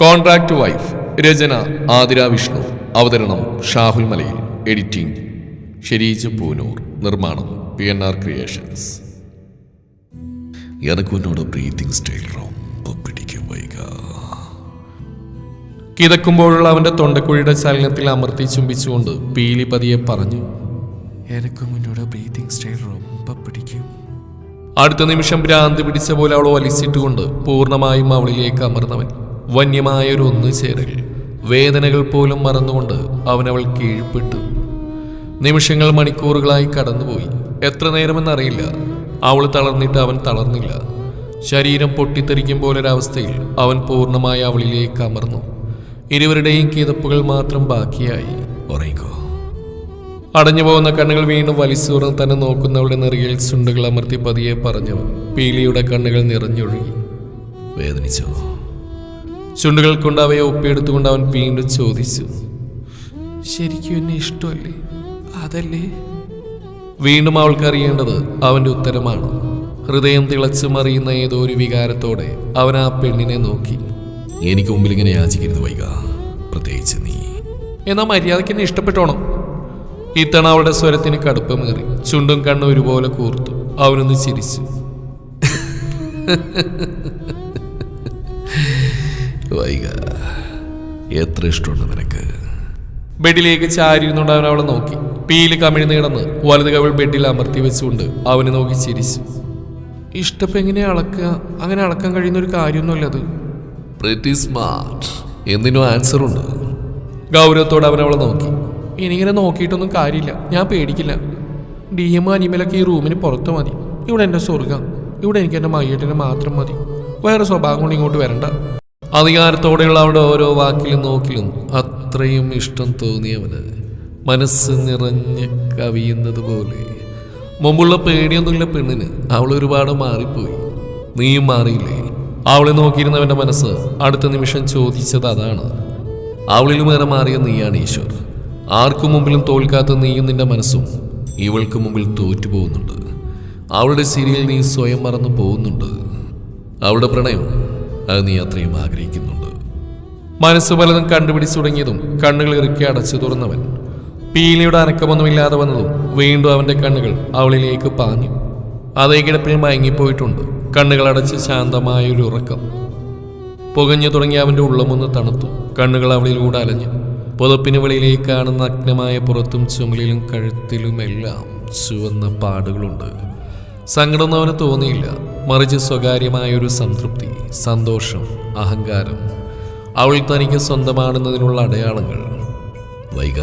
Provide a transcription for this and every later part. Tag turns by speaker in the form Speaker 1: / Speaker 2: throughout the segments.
Speaker 1: Contract wife രചന ആതിര വിഷ്ണു. അവതരണം Shahul Malayil. Editing Shereej Poonoor. നിർമ്മാണം പി എൻ ആർ ക്രിയേഷൻസ്.
Speaker 2: എനക്കുന്നോട് ബ്രീതിങ് സ്റ്റൈൽ റൊമ്പ പിടിക്കും വൈക.
Speaker 1: കിതക്കുമ്പോഴുള്ള അവന്റെ തൊണ്ടക്കുഴിയുടെ ചലനത്തിൽ അമർത്തി ചുംബിച്ചുകൊണ്ട് പീലി പതിയെ പറഞ്ഞു
Speaker 2: എനക്കും എന്നോട് ബ്രീത്തിങ് സ്റ്റൈൽ റൊമ്പ പിടിക്കും.
Speaker 1: അടുത്ത നിമിഷം ഭ്രാന്തി പിടിച്ച പോലെ അവൾ വലിച്ചിട്ടുകൊണ്ട് പൂർണമായും അവളിലേക്ക് അമർന്നവൻ. വന്യമായൊരു ഒന്നുചേരൽ വേദനകൾ പോലും മറന്നുകൊണ്ട് അവനവൾ കീഴ്പ്പെട്ടു. നിമിഷങ്ങൾ മണിക്കൂറുകളായി കടന്നുപോയി. എത്ര നേരമെന്നറിയില്ല. അവൾ തളർന്നിട്ട് അവൻ തളർന്നില്ല. ശരീരം പൊട്ടിത്തെറിക്കും പോലൊരവസ്ഥയിൽ അവൻ പൂർണമായി അവളിലേക്ക് അമർന്നു. ഇരുവരുടെയും കിതപ്പുകൾ മാത്രം ബാക്കിയായി.
Speaker 2: ഉറങ്ങിക്കോ.
Speaker 1: അടഞ്ഞു പോകുന്ന കണ്ണുകൾ വീണ്ടും വലിച്ചുറന്ന് തന്നെ നോക്കുന്നവളുടെ നെറിയിൽ ചുണ്ടുകൾ അമർത്തി പതിയെ പറഞ്ഞവൻ. പീലിയുടെ കണ്ണുകൾ നിറഞ്ഞൊഴുകി.
Speaker 2: വേദനിച്ചോ?
Speaker 1: ചുണ്ടുകൾ കൊണ്ട് അവയെ ഒപ്പിയെടുത്തുകൊണ്ട് അവൻ വീണ്ടും ചോദിച്ചു ശരിക്കും എന്നെ ഇഷ്ടമല്ലേ? അതല്ലേ? വീണ്ടും അവൾക്ക് അറിയേണ്ടത് അവന്റെ ഉത്തരമാണ്. ഹൃദയം തിളച്ചു മറിയുന്ന ഏതോ ഒരു വികാരത്തോടെ അവൻ ആ പെണ്ണിനെ നോക്കി.
Speaker 2: എനിക്ക് മുമ്പിൽ ഇങ്ങനെ യാചിക്കരുത് വൈക പ്രത്യേകിച്ച് നീ.
Speaker 1: എന്നാ മര്യാദയ്ക്ക് എന്നെ ഇഷ്ടപ്പെട്ടോണം. ഇത്തവണ അവളുടെ സ്വരത്തിന് കടുപ്പമേറി ചുണ്ടും കണ്ണും ഒരുപോലെ കൂർത്തു. അവനൊന്ന് ചിരിച്ചു.
Speaker 2: വൈക. എത്ര ഇഷ്ടമുണ്ട് നിനക്ക്?
Speaker 1: ബെഡിലേക്ക് ചാരിയിരുന്നുകൊണ്ട് അവൻ അവളെ നോക്കി. പീൽ കമിഴ്ന്ന് കിടന്ന് വലത് കവിൾ ബെഡിൽ അമർത്തി വെച്ചുകൊണ്ട് അവനെ നോക്കി ചിരിച്ചു. ഇഷ്ടപ്പം എങ്ങനെ അളക്കുക? അങ്ങനെ അളക്കാൻ കഴിയുന്ന ഒരു കാര്യമൊന്നുമല്ല അത്.
Speaker 2: പ്രിറ്റി സ്മാർട്ട് എന്തിനോ ആൻസർ ഉണ്ട്.
Speaker 1: ഗൗരവത്തോടെ അവൻ അവളെ നോക്കി. ഇനിങ്ങനെ നോക്കിയിട്ടൊന്നും കാര്യമില്ല. ഞാൻ പേടിക്കില്ല. ഡി എം അനിമലൊക്കെ ഈ റൂമിന് പുറത്ത് മതി. ഇവിടെ എന്റെ സ്വർഗം ഇവിടെ എനിക്ക് എന്റെ മയ്യട്ടിനെ മാത്രം മതി. വേറെ സ്വഭാവം കൊണ്ട് ഇങ്ങോട്ട് വരണ്ട. അധികാരത്തോടെയുള്ള അവിടെ ഓരോ വാക്കിലും നോക്കിലും അത്രയും ഇഷ്ടം തോന്നിയവന് മനസ്സ് നിറഞ്ഞ് കവിയുന്നത് പോലെ. മുമ്പുള്ള പേടിയൊന്നുമില്ല പെണ്ണിന്. അവൾ ഒരുപാട് മാറിപ്പോയി. നീയും മാറിയില്ലേ? അവളെ നോക്കിയിരുന്നവന്റെ മനസ്സ് അടുത്ത നിമിഷം ചോദിച്ചത് അതാണ്. അവളിലും വേറെ മാറിയ നീയാണ് ഈശ്വർ. ആർക്കും മുമ്പിലും തോൽക്കാത്ത നീയും നിന്റെ മനസ്സും ഇവൾക്ക് മുമ്പിൽ തോറ്റു പോകുന്നുണ്ട് അവളുടെ സിരിയിൽ നീ സ്വയം മറന്നു പോകുന്നുണ്ട്. അവളുടെ പ്രണയം അത് നീ അത്രയും ആഗ്രഹിക്കുന്നുണ്ട്. മനസ്സ് പലതും കണ്ടുപിടിച്ചു തുടങ്ങിയതും കണ്ണുകൾ ഇറുക്കി അടച്ചു തുറന്നവൻ. പീലിയുടെ അനക്കമൊന്നുമില്ലാതെ വന്നതും വീണ്ടും അവന്റെ കണ്ണുകൾ അവളിലേക്ക് പാഞ്ഞു. അതേ കിടപ്പിൽ മയങ്ങിപ്പോയിട്ടുണ്ട്. കണ്ണുകൾ അടച്ച് ശാന്തമായ ഒരു ഉറക്കം. പുകഞ്ഞു തുടങ്ങി അവന്റെ ഉള്ളമൊന്ന് തണുത്തു. കണ്ണുകൾ അവളിലൂടെ അലഞ്ഞു. പുതപ്പിന് വെളിയിലേക്ക് കാണുന്ന അഗ്നമായ പുറത്തും ചുമലിലും കഴുത്തിലുമെല്ലാം ചുവന്ന പാടുകളുണ്ട്. സങ്കടമൊന്നും അവന് തോന്നിയില്ല. മറിച്ച് സ്വകാര്യമായൊരു സംതൃപ്തി സന്തോഷം അഹങ്കാരം. അവൾ തനിക്ക് സ്വന്തമാണെന്നതിനുള്ള അടയാളങ്ങൾ.
Speaker 2: വൈക.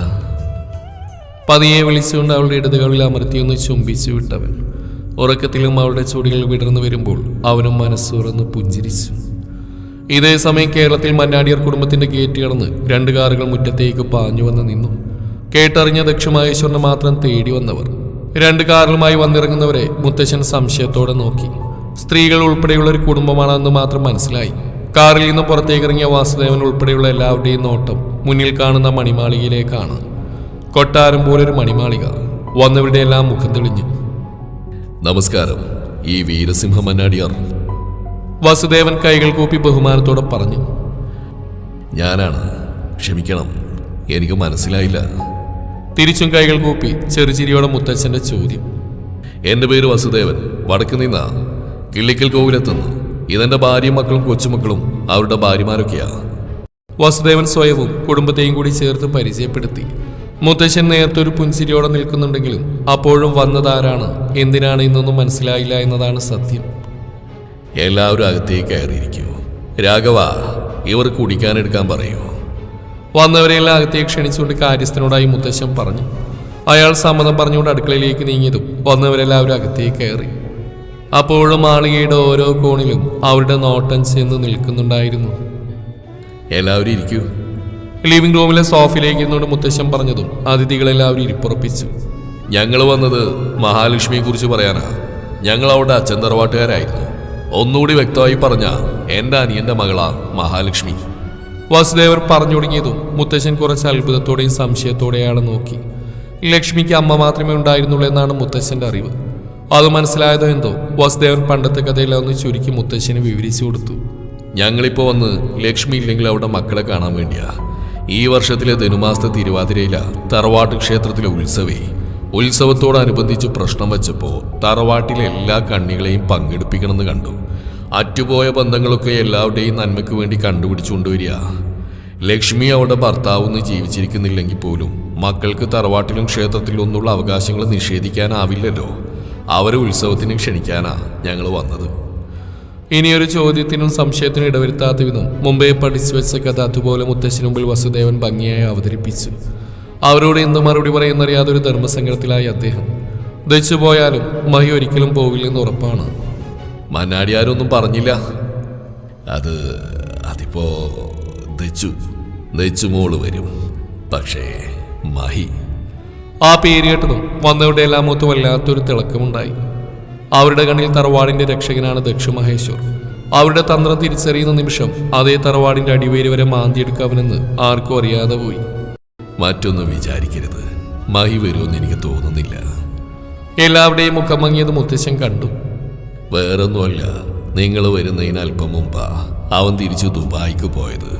Speaker 1: പതിയെ വിളിച്ചുകൊണ്ട് അവളുടെ ഇടതുകളിൽ അമർത്തിയൊന്ന് ചുംബിച്ചു വിട്ടവൻ. ഉറക്കത്തിലും അവളുടെ ചുടികൾ വിടർന്നു വരുമ്പോൾ അവനും മനസ്സുറന്ന് പുഞ്ചിരിച്ചു. ഇതേ സമയം കേരളത്തിൽ മന്നാടിയർ കുടുംബത്തിന്റെ ഗേറ്റ് കടന്ന് രണ്ട് കാറുകൾ മുറ്റത്തേക്ക് പാഞ്ഞു വന്ന് നിന്നു. കേട്ടറിഞ്ഞ ദക്ഷമഹേശ്വരനെ മാത്രം തേടി വന്നവർ. രണ്ട് കാറുകളുമായി വന്നിറങ്ങുന്നവരെ മുത്തശ്ശൻ സംശയത്തോടെ നോക്കി. സ്ത്രീകൾ ഉൾപ്പെടെയുള്ള ഒരു കുടുംബമാണെന്ന് മാത്രം മനസ്സിലായി. കാറിൽ നിന്ന് പുറത്തേക്ക് ഇറങ്ങിയ വാസുദേവൻ ഉൾപ്പെടെയുള്ള എല്ലാവരുടെയും നോട്ടം മുന്നിൽ കാണുന്ന മണിമാളികയിലേക്കാണ്. കൊട്ടാരം പോലൊരു മണിമാളിക. വന്നവരുടെ എല്ലാം മുഖം തെളിഞ്ഞു.
Speaker 2: നമസ്കാരം. ഈ വീരസിംഹ മന്നാടിയാർ.
Speaker 1: വസുദേവൻ കൈകൾ കൂപ്പി ബഹുമാനത്തോടെ പറഞ്ഞു.
Speaker 2: ഞാനാണ്. ക്ഷമിക്കണം. എനിക്ക് മനസ്സിലായില്ല.
Speaker 1: തിരിച്ചും കൈകൾ കൂപ്പി ചെറുചിരിയോടെ മുത്തച്ഛന്റെ ചോദ്യം.
Speaker 2: എന്റെ പേര് വസുദേവൻ. വടക്ക് നിന്ന. കിള്ളിക്കൽ കോവിലെത്തുന്നു. ഇതെന്റെ ഭാര്യയും മക്കളും കൊച്ചുമക്കളും അവരുടെ ഭാര്യമാരൊക്കെയാ.
Speaker 1: വസുദേവൻ സ്വയവും കുടുംബത്തെയും കൂടി ചേർത്ത് പരിചയപ്പെടുത്തി. മുത്തശ്ശൻ നേരത്തെ ഒരു പുഞ്ചിരിയോടെ നിൽക്കുന്നുണ്ടെങ്കിലും അപ്പോഴും വന്നതാരാണ് എന്തിനാണ് ഇന്നൊന്നും മനസ്സിലായില്ല എന്നതാണ് സത്യം.
Speaker 2: എല്ലാവരും അകത്തേക്ക് കയറിയിരിക്കൂ. രാഘവ ഇവർ കുടിക്കാനെടുക്കാൻ പറയൂ.
Speaker 1: വന്നവരെല്ലാം അകത്തേക്ക് ക്ഷണിച്ചുകൊണ്ട് കാര്യസ്ഥനോടായി മുത്തശ്ശൻ പറഞ്ഞു. അയാൾ സമ്മതം പറഞ്ഞുകൊണ്ട് അടുക്കളയിലേക്ക് നീങ്ങിയതും വന്നവരെല്ലാവരും അകത്തേക്ക് കയറി. അപ്പോഴും മാളികയുടെ ഓരോ കോണിലും അവരുടെ നോട്ടം ചെന്ന് നിൽക്കുന്നുണ്ടായിരുന്നു.
Speaker 2: എല്ലാവരും ഇരിക്കൂ.
Speaker 1: ലിവിംഗ് റൂമിലെ സോഫയിലേക്ക് എന്നോട് മുത്തശ്ശൻ പറഞ്ഞതും അതിഥികളെല്ലാവരും ഇരിപ്പുറപ്പിച്ചു.
Speaker 2: ഞങ്ങൾ വന്നത് മഹാലക്ഷ്മിയെ കുറിച്ച് പറയാനാ. ഞങ്ങൾ അവിടെ അച്ഛൻ തറവാട്ടുകാരായിരുന്നു. ഒന്നുകൂടി വ്യക്തമായി പറഞ്ഞ എന്റെ അനിയന്റെ മകളാ മഹാലക്ഷ്മി.
Speaker 1: വാസുദേവർ പറഞ്ഞു തുടങ്ങിയതും മുത്തശ്ശൻ കുറച്ച് അത്ഭുതത്തോടെയും സംശയത്തോടെയാണ് നോക്കി. ലക്ഷ്മിക്ക് അമ്മ മാത്രമേ ഉണ്ടായിരുന്നുള്ളൂ എന്നാണ് മുത്തശ്ശന്റെ അറിവ്. അത് മനസ്സിലായതോ എന്തോ? വസുദേവൻ പണ്ടത്തെ കഥയെല്ലാം ഒന്ന് ചുരുക്കി മുത്തശ്ശിനെ വിവരിച്ചു കൊടുത്തു.
Speaker 2: ഞങ്ങളിപ്പോൾ വന്ന് ലക്ഷ്മി ഇല്ലെങ്കിൽ അവിടെ മക്കളെ കാണാൻ വേണ്ടിയാ. ഈ വർഷത്തിലെ ധനുമാസത്തെ തിരുവാതിരയില തറവാട്ട് ക്ഷേത്രത്തിലെ ഉത്സവേ. ഉത്സവത്തോടനുബന്ധിച്ച് പ്രശ്നം വെച്ചപ്പോൾ തറവാട്ടിലെ എല്ലാ കണ്ണികളെയും പങ്കെടുപ്പിക്കണമെന്ന് കണ്ടു. അറ്റുപോയ ബന്ധങ്ങളൊക്കെ എല്ലാവരുടെയും നന്മയ്ക്ക് വേണ്ടി കണ്ടുപിടിച്ചുകൊണ്ടുവരിക ലക്ഷ്മി അവിടെ ഭർത്താവൊന്ന് ജീവിച്ചിരിക്കുന്നില്ലെങ്കിൽ പോലും മക്കൾക്ക് തറവാട്ടിലും ക്ഷേത്രത്തിലും ഒന്നുള്ള അവകാശങ്ങൾ നിഷേധിക്കാനാവില്ലല്ലോ. അവരെ ഉത്സവത്തിന് ക്ഷണിക്കാനാ ഞങ്ങൾ വന്നത്.
Speaker 1: ഇനിയൊരു ചോദ്യത്തിനും സംശയത്തിനും ഇടവരുത്താത്ത വിധം മുമ്പേ പഠിച്ചു വെച്ച കഥ അതുപോലെ മുത്തശ്ശിനുമ്പിൽ വസുദേവൻ ഭംഗിയായി അവതരിപ്പിച്ചു. അവരോട് എന്ത് മറുപടി പറയുന്നറിയാതെ ഒരു ധർമ്മസങ്കടത്തിലായി അദ്ദേഹം. ദച്ചുപോയാലും മഹി ഒരിക്കലും പോവില്ലെന്ന് ഉറപ്പാണ്.
Speaker 2: മന്നാടിയാരൊന്നും പറഞ്ഞില്ല. അത് അതിപ്പോ ദച്ചു ദച്ചു മോൾ വരും. പക്ഷേ മഹി
Speaker 1: ആ പേര് കേട്ടതും വന്നവരുടെ എല്ലാം മുഖത്ത് വല്ലാത്തൊരു തിളക്കമുണ്ടായി അവരുടെ കണ്ണിൽ തറവാടിന്റെ രക്ഷകനാണ് ദക്ഷ മഹേശ്വർ അവരുടെ തന്ത്രം തിരിച്ചറിയുന്ന നിമിഷം അതേ തറവാടിന്റെ അടിവേര് വരെ മാന്തിയെടുക്കാവനെന്ന് ആർക്കും അറിയാതെ പോയി.
Speaker 2: മറ്റൊന്നും വിചാരിക്കരുത്. മഹി വരുമെന്ന് എനിക്ക് തോന്നുന്നില്ല.
Speaker 1: എല്ലാവരുടെയും മുഖം മങ്ങിയത് മുത്തശ്ശൻ കണ്ടു.
Speaker 2: വേറൊന്നുമല്ല നിങ്ങൾ വരുന്നതിന് അല്പം മുമ്പാ അവൻ തിരിച്ചു ദുബായിക്ക് പോയത്.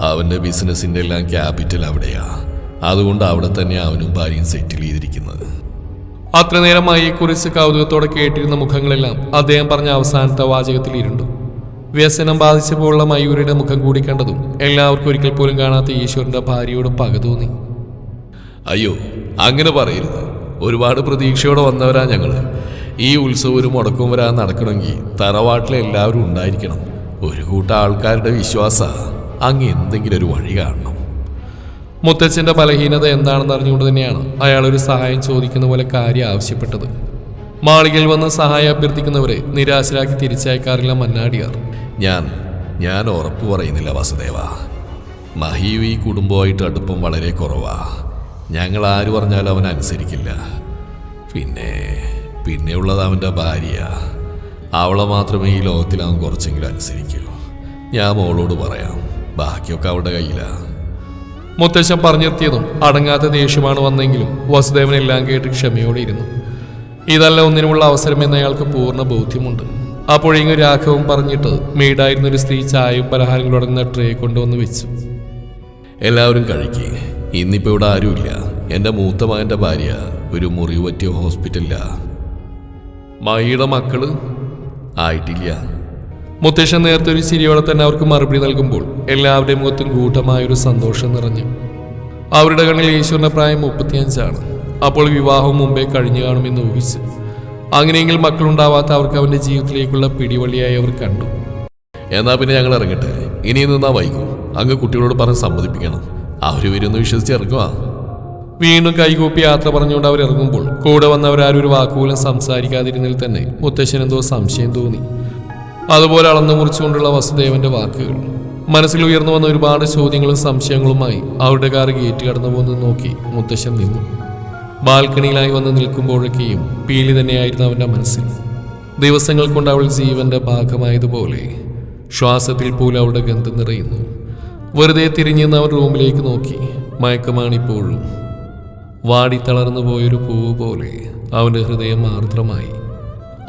Speaker 2: അവന്റെ ബിസിനസ്സിന്റെ എല്ലാം ക്യാപിറ്റൽ അവിടെയാ. അതുകൊണ്ട് അവിടെ തന്നെ അവനും ഭാര്യയും സെറ്റിൽ ചെയ്തിരിക്കുന്നത്.
Speaker 1: അത്ര നേരമായി കുറിച്ച് കൗതുകത്തോടെ കേട്ടിരുന്ന മുഖങ്ങളെല്ലാം അദ്ദേഹം പറഞ്ഞ അവസാനത്തെ വാചകത്തിൽ ഇരുണ്ടു. വ്യസനം ബാധിച്ചപ്പോഴുള്ള മയൂരിയുടെ മുഖം കൂടി കണ്ടതും എല്ലാവർക്കും ഒരിക്കൽ പോലും കാണാത്ത ഈശ്വരന്റെ ഭാര്യയോട് പക തോന്നി.
Speaker 2: അയ്യോ അങ്ങനെ പറയരുത്. ഒരുപാട് പ്രതീക്ഷയോടെ വന്നവരാ ഞങ്ങൾ ഈ ഉത്സവം ഒരു മുടക്കം വരാൻ നടക്കണമെങ്കിൽ തറവാട്ടിലെ എല്ലാവരും ഉണ്ടായിരിക്കണം. ഒരു കൂട്ടം ആൾക്കാരുടെ വിശ്വാസ. അങ്ങ് എന്തെങ്കിലും ഒരു വഴി കാണണം.
Speaker 1: മുത്തച്ഛന്റെ ബലഹീനത എന്താണെന്ന് അറിഞ്ഞുകൊണ്ട് തന്നെയാണ് അയാൾ ഒരു സഹായം ചോദിക്കുന്ന പോലെ കാര്യം ആവശ്യപ്പെട്ടത്. മാളികയിൽ വന്ന് സഹായം അഭ്യർത്ഥിക്കുന്നവരെ നിരാശരാക്കി തിരിച്ചയക്കാറില്ല മന്നാടിയാർ.
Speaker 2: ഞാൻ ഞാൻ ഉറപ്പ് പറയുന്നില്ല വാസുദേവ. മഹീവ് ഈ കുടുംബമായിട്ട് അടുപ്പം വളരെ കുറവാ. ഞങ്ങൾ ആര് പറഞ്ഞാലും അവൻ അനുസരിക്കില്ല. പിന്നെ പിന്നെയുള്ളത് അവന്റെ ഭാര്യ. അവളെ മാത്രമേ ഈ ലോകത്തിൽ അവൻ കുറച്ചെങ്കിലും അനുസരിക്കൂ. ഞാൻ മോളോട് പറയാം. ബാക്കിയൊക്കെ അവളുടെ കയ്യിലാണ്
Speaker 1: മുത്തശ്ശൻ പറഞ്ഞെത്തിയതും അടങ്ങാത്ത ദേഷ്യമാണ് വന്നെങ്കിലും വസുദേവൻ എല്ലാം കേട്ട് ക്ഷമയോടെ ഇരുന്നു ഇതല്ല ഒന്നിനുമുള്ള അവസരമെന്ന് അയാൾക്ക് പൂർണ ബോധ്യമുണ്ട്. അപ്പോഴെങ്കിലും രാഘവൻ പറഞ്ഞിട്ട് മെയ്ഡായിരുന്ന ഒരു സ്ത്രീ ചായയും പലഹാരങ്ങളും അടങ്ങുന്ന ട്രേ കൊണ്ടുവന്ന് വെച്ചു.
Speaker 2: എല്ലാവരും കഴിക്കേ. ഇന്നിപ്പോൾ ഇവിടെ ആരുമില്ല. എന്റെ മൂത്ത മകന്റെ ഭാര്യ ഒരു മുറിവ് പറ്റിയ ഹോസ്പിറ്റലിലാ.
Speaker 1: മഹിയുടെ മക്കൾ
Speaker 2: ആയിട്ടില്ല.
Speaker 1: മുത്തശ്ശൻ നേരത്തെ ഒരു ചിരിയോടെ തന്നെ അവർക്ക് മറുപടി നൽകുമ്പോൾ എല്ലാവരുടെയും മുഖത്തും കൂട്ടമായൊരു സന്തോഷം നിറഞ്ഞു. അവരുടെ കണ്ണിൽ ഈശ്വരന്റെ പ്രായം മുപ്പത്തിയഞ്ചാണ്. അപ്പോൾ വിവാഹം മുമ്പേ കഴിഞ്ഞു കാണുമെന്ന് ഊഹിച്ച് അങ്ങനെയെങ്കിൽ മക്കളുണ്ടാവാത്ത അവർക്ക് അവന്റെ ജീവിതത്തിലേക്കുള്ള പിടിവള്ളിയായി അവർ കണ്ടു.
Speaker 2: എന്നാ പിന്നെ ഞങ്ങൾ ഇറങ്ങട്ടെ. ഇനി നിന്നാ വൈകും. അങ്ങ് കുട്ടികളോട് പറഞ്ഞ് സമ്മതിപ്പിക്കണം. അവർ വരുമെന്ന് വിശ്വസിച്ച് ഇറങ്ങുക
Speaker 1: വീണ്ടും കൈകൂപ്പി യാത്ര പറഞ്ഞുകൊണ്ട് അവർ ഇറങ്ങുമ്പോൾ കൂടെ വന്നവരാരും ഒരു വാക്കുപോലും സംസാരിക്കാതിരുന്നതിൽ തന്നെ മുത്തശ്ശൻ എന്തോ സംശയം തോന്നി. അതുപോലെ അളന്നു മുറിച്ചുകൊണ്ടുള്ള വസുദേവന്റെ വാക്കുകൾ. മനസ്സിൽ ഉയർന്നു വന്ന ഒരുപാട് ചോദ്യങ്ങളും സംശയങ്ങളുമായി അവരുടെ കാർ ഗേറ്റ് കടന്നു പോകുന്നത് നോക്കി മുത്തശ്ശൻ നിന്നു. ബാൽക്കണിയിലായി വന്ന് നിൽക്കുമ്പോഴൊക്കെയും പീലി തന്നെയായിരുന്നു അവന്റെ മനസ്സിൽ. ദിവസങ്ങൾ കൊണ്ട് അവൾ ജീവന്റെ ഭാഗമായതുപോലെ ശ്വാസത്തിൽ പോലും അവളുടെ ഗന്ധം നിറയുന്നു. വെറുതെ തിരിഞ്ഞു നിന്ന് അവൻ റൂമിലേക്ക് നോക്കി. മയക്കമാണിപ്പോഴും. വാടി തളർന്നു പോയൊരു പൂവ് പോലെ അവന്റെ ഹൃദയം ആർദ്രമായി.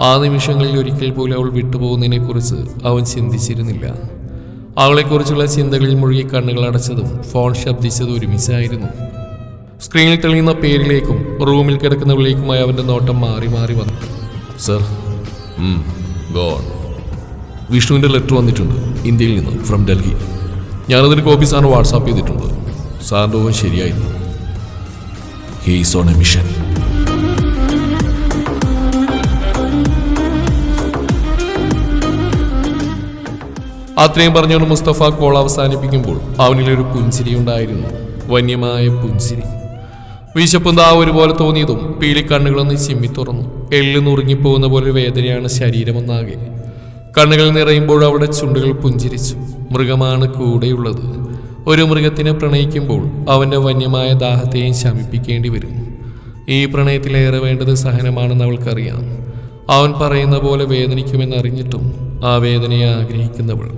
Speaker 1: ആ നിമിഷങ്ങളിൽ ഒരിക്കൽ പോലും അവൾ വിട്ടുപോകുന്നതിനെക്കുറിച്ച് അവൻ ചിന്തിച്ചിരുന്നില്ല. അവളെക്കുറിച്ചുള്ള ചിന്തകളിൽ മുഴുകി കണ്ണുകൾ അടച്ചതും ഫോൺ ശബ്ദിച്ചതും ഒരുമിച്ചായിരുന്നു സ്ക്രീനിൽ തെളിയുന്ന പേരിലേക്കും റൂമിൽ കിടക്കുന്നവളിലേക്കുമായി അവന്റെ നോട്ടം മാറി മാറി വന്നു.
Speaker 2: സർ
Speaker 1: വിഷ്ണുവിന്റെ ലെറ്റർ വന്നിട്ടുണ്ട് ഇന്ത്യയിൽ നിന്ന് ഫ്രം ഡൽഹി. ഞാനതിന് കോപ്പി സാറിന് വാട്സാപ്പ് ചെയ്തിട്ടുണ്ട്. സാറിന്റെ ഊഹം ശരിയായിരുന്നു.
Speaker 2: ഹീസ് ഓൺ എ മിഷൻ
Speaker 1: അത്രയും പറഞ്ഞുകൊണ്ട് മുസ്തഫ കോൾ അവസാനിപ്പിക്കുമ്പോൾ അവനിലൊരു പുഞ്ചിരി ഉണ്ടായിരുന്നു. വന്യമായ പുഞ്ചിരി. വിശപ്പും ആ ഒരുപോലെ തോന്നിയതും പീലിക്കണ്ണുകളൊന്ന് ചിമ്മി തുറന്നു. എള്ളു നുറുങ്ങിപ്പോകുന്ന പോലെ വേദനയാണ് ശരീരമൊന്നാകെ. കണ്ണുകൾ നിറയുമ്പോൾ അവിടെ ചുണ്ടുകൾ പുഞ്ചിരിച്ചു. മൃഗമാണ് കൂടെയുള്ളത്. ഒരു മൃഗത്തിനെ പ്രണയിക്കുമ്പോൾ അവന്റെ വന്യമായ ദാഹത്തെയും ശമിപ്പിക്കേണ്ടി വരും. ഈ പ്രണയത്തിലേറെ വേണ്ടത് സഹനമാണെന്ന് അവൾക്കറിയാം. അവൻ പറയുന്ന പോലെ വേദനിക്കുമെന്നറിഞ്ഞിട്ടും ആ വേദനയെ ആഗ്രഹിക്കുന്നവൾ.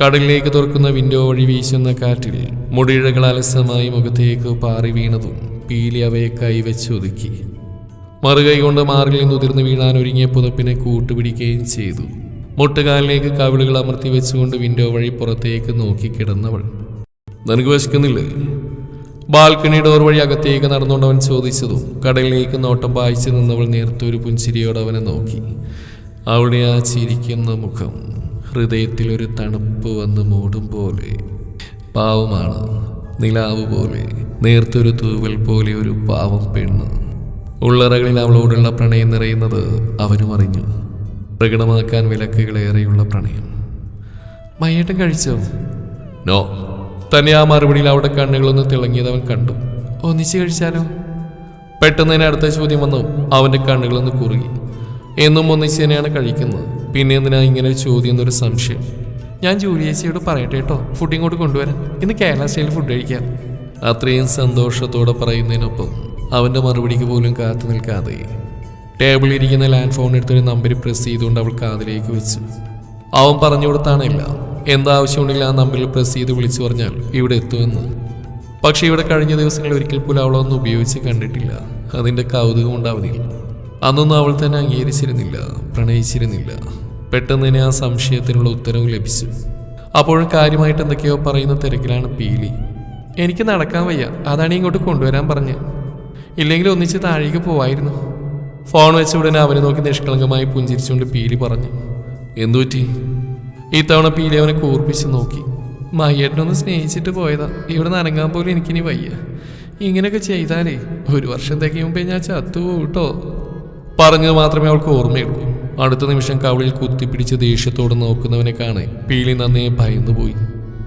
Speaker 1: കടലിലേക്ക് തുറക്കുന്ന വിൻഡോ വഴി വീശുന്ന കാറ്റിൽ മുടിയിഴകൾ അലസമായി മുഖത്തേക്ക് പാറി വീണതും പീലി അവയെ കൈവച്ച് ഒതുക്കി. മറുകൈ കൊണ്ട് മാറിൽ നിന്ന് ഉതിർന്ന് വീണാൻ ഒരുങ്ങിയ പുതപ്പിനെ കൂട്ടുപിടിക്കുകയും ചെയ്തു. മുട്ടുകാലിലേക്ക് കവിളുകൾ അമർത്തി വെച്ചുകൊണ്ട് വിൻഡോ വഴി പുറത്തേക്ക് നോക്കി കിടന്നവൾ.
Speaker 2: നിനക്ക് വിശക്കുന്നില്ലേ?
Speaker 1: ബാൽക്കണി ഡോർ വഴി അകത്തേക്ക് നടന്നുകൊണ്ടവൻ ചോദിച്ചതും കടലിലേക്ക് നോട്ടം പായിച്ചു നിന്നവൾ നേരത്തെ ഒരു പുഞ്ചിരിയോടെ അവനെ നോക്കി. അവളുടെ ആ ചിരിക്കുന്ന മുഖം ഹൃദയത്തിൽ ഒരു തണുപ്പ് വന്ന് മൂടും പോലെ. പാവമാണ് നിലാവ് പോലെ നേർത്തൊരു തൂവൽ പോലെ ഒരു പാവം പെണ്ണ്. ഉള്ളറകളിൽ അവളോടുള്ള പ്രണയം നിറയുന്നത് അവനും അറിഞ്ഞു. പ്രകടമാക്കാൻ വിലക്കുകളേറെയുള്ള പ്രണയം. മയ്യേട്ടൻ കഴിച്ചോ?
Speaker 2: നോ.
Speaker 1: തന്നെ ആ മറുപടിയിൽ അവിടെ കണ്ണുകളൊന്ന് തിളങ്ങിയത് അവൻ കണ്ടു. ഒന്നിച്ച് കഴിച്ചാലോ? പെട്ടെന്ന് തന്നെ അടുത്ത ചോദ്യം വന്നു. അവന്റെ കണ്ണുകളൊന്ന് കുറുകി. എന്നും ഒന്നിച്ച് തന്നെയാണ് കഴിക്കുന്നത്. പിന്നെ എന്തിനാ ഇങ്ങനെ ഒരു ചോദ്യം എന്നൊരു സംശയം? ഞാൻ ജൂലി ചേച്ചിയോട് പറയട്ടെ കേട്ടോ. ഫുഡ് ഇങ്ങോട്ട് കൊണ്ടുവരാം ഇന്ന് കേരള സ്റ്റൈൽ ഫുഡ് കഴിക്കാം. അത്രയും സന്തോഷത്തോടെ പറയുന്നതിനൊപ്പം അവന്റെ മറുപടിക്ക് പോലും കാത്തു നിൽക്കാതെ ടേബിളിൽ ഇരിക്കുന്ന ലാൻഡ് ഫോൺ എടുത്തൊരു നമ്പർ പ്രസ് ചെയ്തുകൊണ്ട് അവൾ കാതിലേക്ക് വെച്ചു. അവൻ പറഞ്ഞു കൊടുത്താണില്ല. എന്താവശ്യമുണ്ടെങ്കിലും ആ നമ്പറിൽ പ്രസ് ചെയ്ത് വിളിച്ചു പറഞ്ഞാൽ ഇവിടെ എത്തുമെന്ന്. പക്ഷേ ഇവിടെ കഴിഞ്ഞ ദിവസങ്ങളിൽ ഒരിക്കൽ പോലും അവളൊന്നും ഉപയോഗിച്ച് കണ്ടിട്ടില്ല. അതിന്റെ കൗതുകം ഉണ്ടാവുന്നില്ല. അന്നൊന്നും അവൾ തന്നെ അംഗീകരിച്ചിരുന്നില്ല പ്രണയിച്ചിരുന്നില്ല. പെട്ടെന്ന് തന്നെ ആ സംശയത്തിനുള്ള ഉത്തരവും ലഭിച്ചു. അപ്പോഴും കാര്യമായിട്ട് എന്തൊക്കെയോ പറയുന്ന തിരക്കിലാണ് പീലി. എനിക്ക് നടക്കാൻ വയ്യ അതാണ് ഇങ്ങോട്ട് കൊണ്ടുവരാൻ പറഞ്ഞ്. ഇല്ലെങ്കിൽ ഒന്നിച്ച് താഴേക്ക് പോവായിരുന്നു. ഫോൺ വെച്ച ഉടനെ അവനെ നോക്കി നിഷ്കളങ്കമായി പുഞ്ചിരിച്ചുകൊണ്ട് പീലി പറഞ്ഞു
Speaker 2: എന്തുപറ്റി
Speaker 1: ഇത്തവണ പീലി അവനെ കൂർപ്പിച്ച് നോക്കി. മയ്യേട്ടനൊന്ന് സ്നേഹിച്ചിട്ട് പോയതാ ഇവിടെ നനങ്ങാൻ പോലും എനിക്കിനി വയ്യ. ഇങ്ങനെയൊക്കെ ചെയ്താലേ ഒരു വർഷം തികയുമ്പേ ഞാൻ ചത്തു കേട്ടോ. പറഞ്ഞത് മാത്രമേ അവൾക്ക് ഓർമ്മയുള്ളൂ. അടുത്ത നിമിഷം കവളിൽ കുത്തിപ്പിടിച്ച് ദേഷ്യത്തോടെ നോക്കുന്നവനെ കാണെ. പീലി നന്നേ ഭയന്നുപോയി.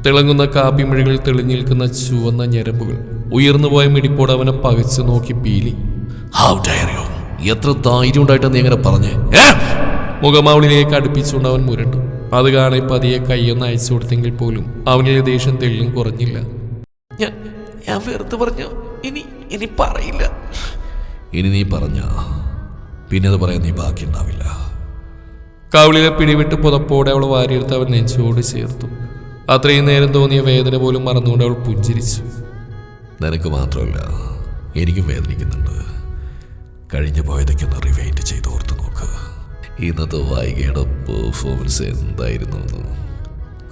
Speaker 1: തിളങ്ങുന്ന കാപ്പിമിഴികളിൽ തെളിഞ്ഞു നിൽക്കുന്ന ചുവന്ന ഞരമ്പുകൾ. ഉയർന്നുപോയ മിടിപ്പോടെ അവനെ പകച്ചു നോക്കി പീലി.
Speaker 2: ഹൗ എത്ര ധൈര്യം ഉണ്ടായിട്ടാ നീ അങ്ങനെ പറഞ്ഞേ?
Speaker 1: മുഖമാവളിലേക്ക് അടുപ്പിച്ചുകൊണ്ട് അവൻ മുരണ്ടു. അത് കാണെ പതിയെ കയ്യൊന്ന് അയച്ചു കൊടുത്തെങ്കിൽ പോലും അവനിലെ ദേഷ്യം തെളിഞ്ഞും കുറഞ്ഞില്ല. ഞാൻ ഞാൻ വെറുതെ പറഞ്ഞു. ഇനി ഇനി പറയില്ല.
Speaker 2: ഇനി നീ പറഞ്ഞ. പിന്നെ അത് പറയാൻ നീ ബാക്കിയുണ്ടാവില്ല
Speaker 1: കവിളിലെ പിടിവിട്ട് പുതപ്പോടെ അവൾ വാരിയെടുത്ത് അവൻ നെഞ്ചോട് ചേർത്തു. അത്രയും നേരം തോന്നിയ വേദന പോലും മറന്നുകൊണ്ട് അവൾ പുഞ്ചിരിച്ചു.
Speaker 2: നിനക്ക് മാത്രമല്ല എനിക്കും വേദനിക്കുന്നുണ്ട്. കഴിഞ്ഞു പോയതൊക്കെ ഒന്ന് റിവൈൻഡ് ചെയ്ത് ഓർത്ത് നോക്ക്. ഇന്നത്തെ വൈകിയുടെ പെർഫോമൻസ് എന്തായിരുന്നു?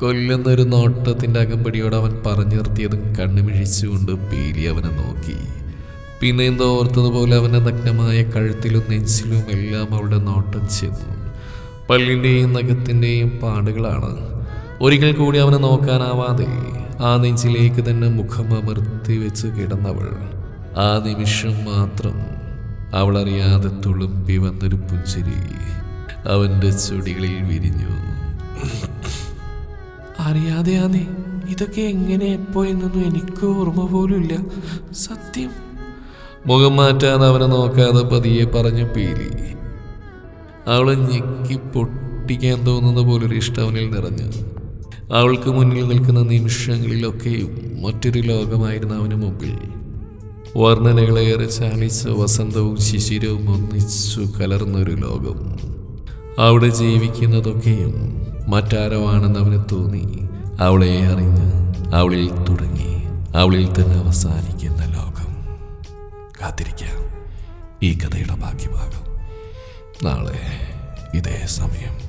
Speaker 1: കൊല്ലുന്നൊരു നോട്ടത്തിന്റെ അകമ്പടിയോട് അവൻ പറഞ്ഞു നിർത്തിയതും കണ്ണുമിഴിച്ചുകൊണ്ട് പീലി അവനെ നോക്കി. പിന്നെ എന്തോ ഓർത്തതുപോലെ അവന്റെ നഗ്നമായ കഴുത്തിലും നെഞ്ചിലും എല്ലാം അവളുടെ നോട്ടം ചെന്നു. പല്ലിന്റെയും നഖത്തിന്റെയും പാടുകളാണ്. ഒരിക്കൽ കൂടി അവനെ നോക്കാനാവാതെ ആ നെഞ്ചിലേക്ക് തന്നെ മുഖം അമർത്തി വെച്ച് കിടന്നവൾ. ആ നിമിഷം മാത്രം അവൾ അറിയാതെ തുളുമ്പി വന്നൊരു പുഞ്ചിരി അവന്റെ ചുടികളിൽ വിരിഞ്ഞു. അറിയാതെയാന്നേ ഇതൊക്കെ എങ്ങനെ എപ്പോ എന്നൊന്നും എനിക്ക് ഓർമ്മ പോലും ഇല്ല സത്യം. മുഖം മാറ്റാൻ അവനെ നോക്കാതെ പതിയെ പറഞ്ഞു പീലി. അവൾ ഞെക്കി പൊട്ടിക്കാൻ തോന്നുന്ന പോലൊരു ഇഷ്ടം അവനിൽ നിറഞ്ഞു. അവൾക്ക് മുന്നിൽ നിൽക്കുന്ന നിമിഷങ്ങളിലൊക്കെയും മറ്റൊരു ലോകമായിരുന്നു അവന് മുമ്പിൽ. വർണനകളേറെ ചാലിച്ച വസന്തവും ശിശിരവും ഒന്നിച്ചു കലർന്നൊരു ലോകം. അവിടെ ജീവിക്കുന്നതൊക്കെയും മറ്റാരോ ആണെന്ന് അവന് തോന്നി. അവളെ അറിഞ്ഞ് അവളിൽ തുടങ്ങി. അവളിൽ തന്നെ അവസാനിക്കുന്ന കാത്തിരിക്കാം ഈ കഥയുടെ ബാക്കി ഭാഗം. നാളെ ഇതേ സമയം.